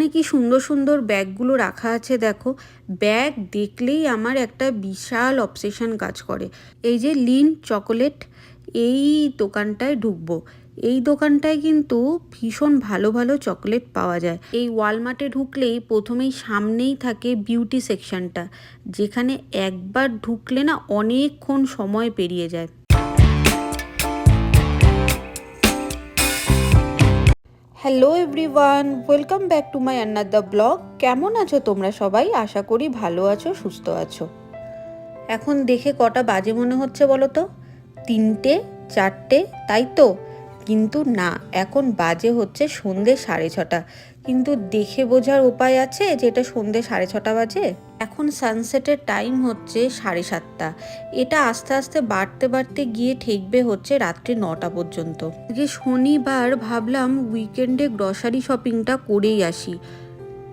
এখানে কি সুন্দর সুন্দর ব্যাগগুলো রাখা আছে দেখো। ব্যাগ দেখলেই আমার একটা বিশাল অবসেশন কাজ করে। এই যে লিন চকোলেট, এই দোকানটায় ঢুকবো। এই দোকানটায় কিন্তু ভীষণ ভালো ভালো চকলেট পাওয়া যায়। এই ওয়ালমার্টে ঢুকলেই প্রথমেই সামনেই থাকে বিউটি সেকশনটা যেখানে একবার ঢুকলে না অনেকক্ষণ সময় পেরিয়ে যায়। Hello everyone welcome back to my আন্নার blog কেমন আছো তোমরা সবাই? আশা করি ভালো আছো, সুস্থ আছো। এখন দেখে কটা বাজে মনে হচ্ছে বলো তো তিনটে, চারটে, তাই তো? কিন্তু না, এখন বাজে হচ্ছে সন্ধে সাড়ে ছটা। কিন্তু দেখে বোঝার উপায় আছে যে এটা সন্ধে সাড়ে ছটা বাজে? এখন সানসেটের টাইম হচ্ছে সাড়ে সাতটা। এটা আস্তে আস্তে বাড়তে বাড়তে গিয়ে ঠেকবে হচ্ছে রাত্রি নটা পর্যন্ত। যে শনিবার ভাবলাম উইকেন্ডে গ্রসারি শপিংটা করেই আসি।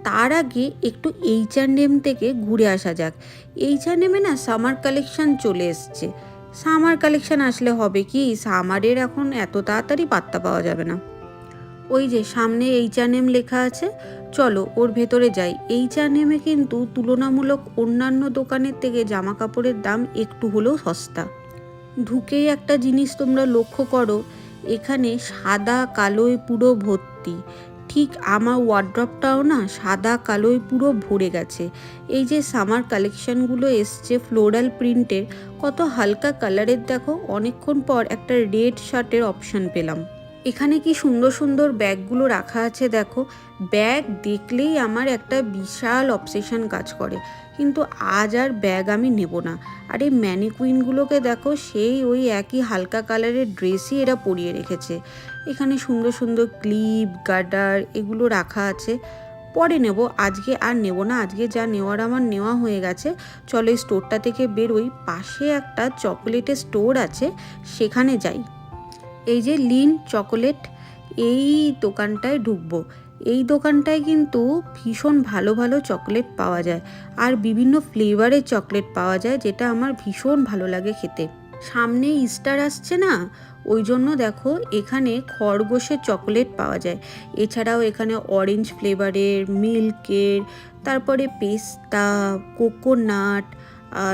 তার আগে একটু এইচ অ্যান্ড এম থেকে ঘুরে আসা যাক। এইচ অ্যান্ড এমে না সামার কালেকশন চলে এসছে। সামার কালেকশন আসলে হবে কি? সামারের এখন এত তাড়াতাড়ি পাত্তা পাওয়া যাবে না। ওই যে সামনে এইচ অ্যান্ড এম লেখা আছে। চলো ওর ভেতরে যাই। এইচ অ্যান্ড এমে কিন্তু তুলনামূলক অন্যান্য দোকানের থেকে জামা কাপড়ের দাম একটু হলেও সস্তা। ঢুকেই একটা জিনিস তোমরা লক্ষ্য করো, এখানে সাদা কালোয় পুরো ভর্তি। ঠিক আমার ওয়ার্ড্রপটাও না সাদা কালোয় পুরো ভরে গেছে। এই যে সামার কালেকশনগুলো এসছে ফ্লোরাল প্রিন্টের কত হালকা কালারের দেখো। অনেকক্ষণ পর একটা রেড শার্টের অপশন পেলাম। এখানে কি সুন্দর সুন্দর ব্যাগগুলো রাখা আছে দেখো। ব্যাগ দেখলেই আমার একটা বিশাল অবসেশন কাজ করে। কিন্তু আজ আর ব্যাগ আমি নেব না। আর এই ম্যানিকুইনগুলোকে দেখো, সেই ওই একই হালকা কালারের ড্রেসই এরা পরিয়ে রেখেছে। এখানে সুন্দর সুন্দর ক্লিপ গার্ডার এগুলো রাখা আছে। পরে নেব, আজকে আর নেব না। আজকে যা নেওয়ার আমার নেওয়া হয়ে গেছে। চলো এই স্টোরটা থেকে বেরোই। পাশে একটা চকোলেটের স্টোর আছে, সেখানে যাই। এই যে লিন চকোলেট, এই দোকানটায় ঢুকবো। এই দোকানটায় কিন্তু ভীষণ ভালো ভালো চকলেট পাওয়া যায় আর বিভিন্ন ফ্লেভারের চকলেট পাওয়া যায় যেটা আমার ভীষণ ভালো লাগে খেতে। সামনে ইস্টার আসছে না? ওই জন্য দেখো এখানে খরগোশের চকলেট পাওয়া যায়। এছাড়াও এখানে অরেঞ্জ ফ্লেভারের মিল্কের তারপরে পেস্তা কোকোনাট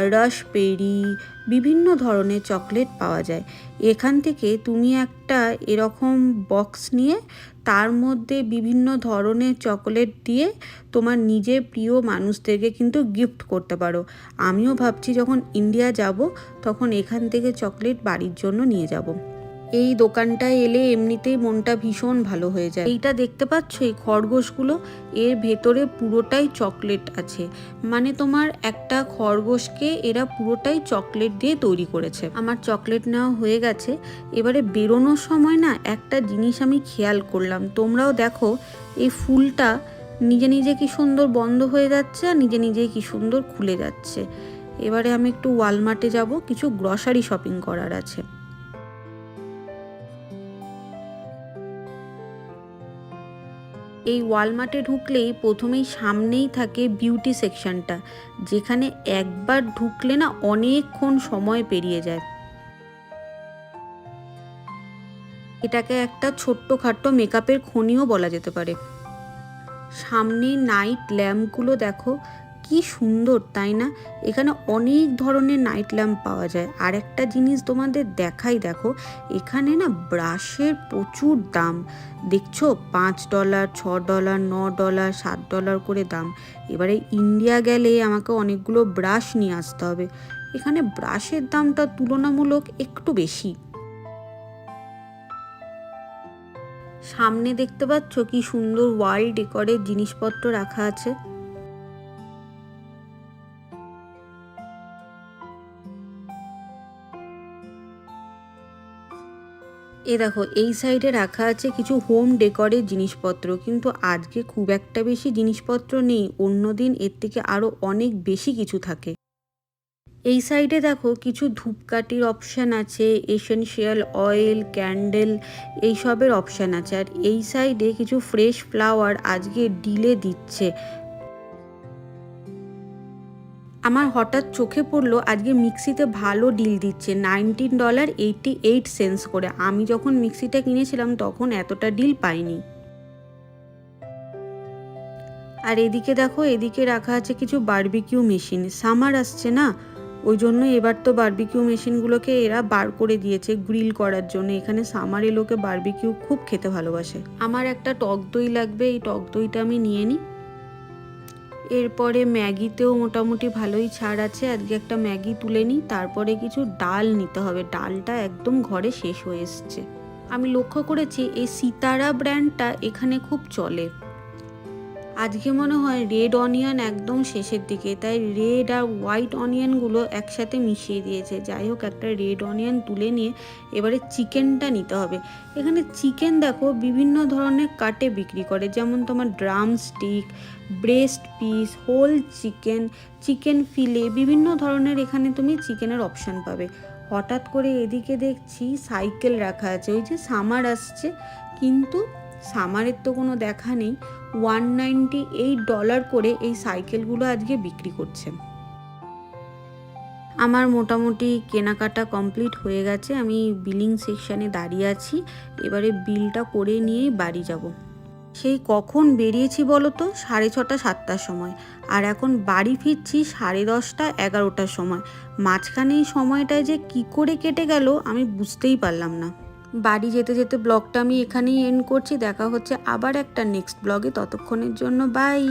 রাসবেরি বিভিন্ন ধরনের চকলেট পাওয়া যায়। এখান থেকে তুমি একটা এরকম বক্স নিয়ে তার মধ্যে বিভিন্ন ধরনের চকলেট দিয়ে তোমার নিজের প্রিয় মানুষদেরকে কিন্তু গিফট করতে পারো। আমিও ভাবছি যখন ইন্ডিয়া যাব, তখন এখান থেকে চকলেট বাড়ির জন্য নিয়ে যাব। এই দোকানটায় এলে এমনিতেই মনটা ভীষণ ভালো হয়ে যায়। এইটা দেখতে পাচ্ছ, এই খরগোশগুলো, এর ভেতরে পুরোটাই চকলেট আছে। মানে তোমার একটা খরগোশকে এরা পুরোটাই চকলেট দিয়ে তৈরি করেছে। আমার চকলেট নেওয়া হয়ে গেছে। এবারে বেরোনোর সময় না একটা জিনিস আমি খেয়াল করলাম। তোমরাও দেখো, এই ফুলটা নিজে নিজে কি সুন্দর বন্ধ হয়ে যাচ্ছে আর নিজে নিজেই কি সুন্দর খুলে যাচ্ছে। এবারে আমি একটু ওয়ালমার্টে যাব, কিছু গ্রসারি শপিং করার আছে। এই ওয়ালমার্টে ঢুকলেই প্রথমেই সামনেই থাকে বিউটি সেকশনটা, যেখানে একবার ঢুকলে না অনেকক্ষণ সময় পেরিয়ে যায়। এটাকে একটা ছোট্টখাট্ট মেকআপের খনিও বলা যেতে পারে। সামনে নাইট ল্যাম্পগুলো দেখো কি সুন্দর, তাই না? এখানে অনেক ধরনের নাইট ল্যাম্প পাওয়া যায়। আর একটা জিনিস তোমাদের দেখাই, দেখো, এখানে না ব্রাশের প্রচুর দাম। দেখছ? পাঁচ ডলার ছ ডলার ন ডলার সাত ডলার করে দাম। এবারে ইন্ডিয়া গেলে আমাকে অনেকগুলো ব্রাশ নিয়ে আসতে হবে। এখানে ব্রাশের দামটা তুলনামূলক একটু বেশি। সামনে দেখতে পাচ্ছ কি সুন্দর ওয়াল ডেকরের জিনিসপত্র রাখা আছে। এ দেখো, এই সাইডে রাখা আছে কিছু হোম ডেকরের জিনিসপত্র, কিন্তু আজকে খুব একটা বেশি জিনিসপত্র নেই, অন্যদিন এর থেকে আরও অনেক বেশি কিছু থাকে। এই সাইডে দেখো কিছু ধূপকাঠির অপশান আছে এসেনশিয়াল অয়েল ক্যান্ডেল এইসবের অপশান আছে। আর এই সাইডে কিছু ফ্রেশ ফ্লাওয়ার আজকে ডিলে দিচ্ছে। আমার হঠাৎ চোখে পড়ল আজকে মিক্সিতে ভালো ডিল দিচ্ছে। Nineteen dollar eighty eight cents করে। আমি যখন মিক্সিটা কিনেছিলাম তখন এতটা ডিল পাইনি। আর এদিকে দেখো, এদিকে রাখা আছে কিছু বার্বিকিউ মেশিন সামার আসছে না, ওই জন্য এবার তো বার্বিকিউ মেশিনগুলোকে এরা বার করে দিয়েছে গ্রিল করার জন্য। এখানে সামার এলোকে বার্বিকিউ খুব খেতে ভালোবাসে। আমার একটা টক দই লাগবে, এই টক দইটা আমি নিয়ে নিই। এরপরে ম্যাগিতেও মোটামুটি ভালোই ছাড় আছে। আজকে একটা ম্যাগি তুলে নিই, তারপরে কিছু ডাল নিতে হবে। ডালটা একদম ঘরে শেষ হয়ে এসছে। আমি লক্ষ্য করেছি, এই সিতারা ব্র্যান্ডটা এখানে খুব চলে। আজকে মনে হয় রেড অনিয়ন একদম শেষের দিকে, তাই রেড আর হোয়াইট অনিয়নগুলো একসাথে মিশিয়ে দিয়েছে। যাই হোক, একটা রেড অনিয়ন তুলে নিয়ে এবারে চিকেনটা নিতে হবে। এখানে চিকেন দেখো বিভিন্ন ধরনের কাটে বিক্রি করে, যেমন তোমার drum stick breast piece whole chicken chicken fillet বিভিন্ন ধরনের এখানে তুমি চিকেনের অপশান পাবে। হঠাৎ করে এদিকে দেখছি সাইকেল রাখা আছে, ওই যে সামার আসছে, কিন্তু সামারের তো কোনো দেখা নেই। ওয়ান নাইনটি এইট ডলার করে এই সাইকেলগুলো আজকে বিক্রি করছে আমার মোটামুটি কেনাকাটা কমপ্লিট হয়ে গেছে। আমি বিলিং সেকশানে দাঁড়িয়ে আছি। এবারে বিলটা করে নিয়েই বাড়ি যাব। সেই কখন বেরিয়েছি বলো তো? সাড়ে ছটা, সাতটার সময়। আর এখন বাড়ি ফিরছি সাড়ে দশটা, এগারোটার সময়। মাঝখানে এই সময়টায় যে কি করে কেটে গেল আমি বুঝতেই পারলাম না। বাড়ি যেতে যেতে ব্লগটা আমি এখানেই এন্ড করছি। দেখা হচ্ছে আবার একটা নেক্সট ব্লগে ততক্ষণের জন্য বাই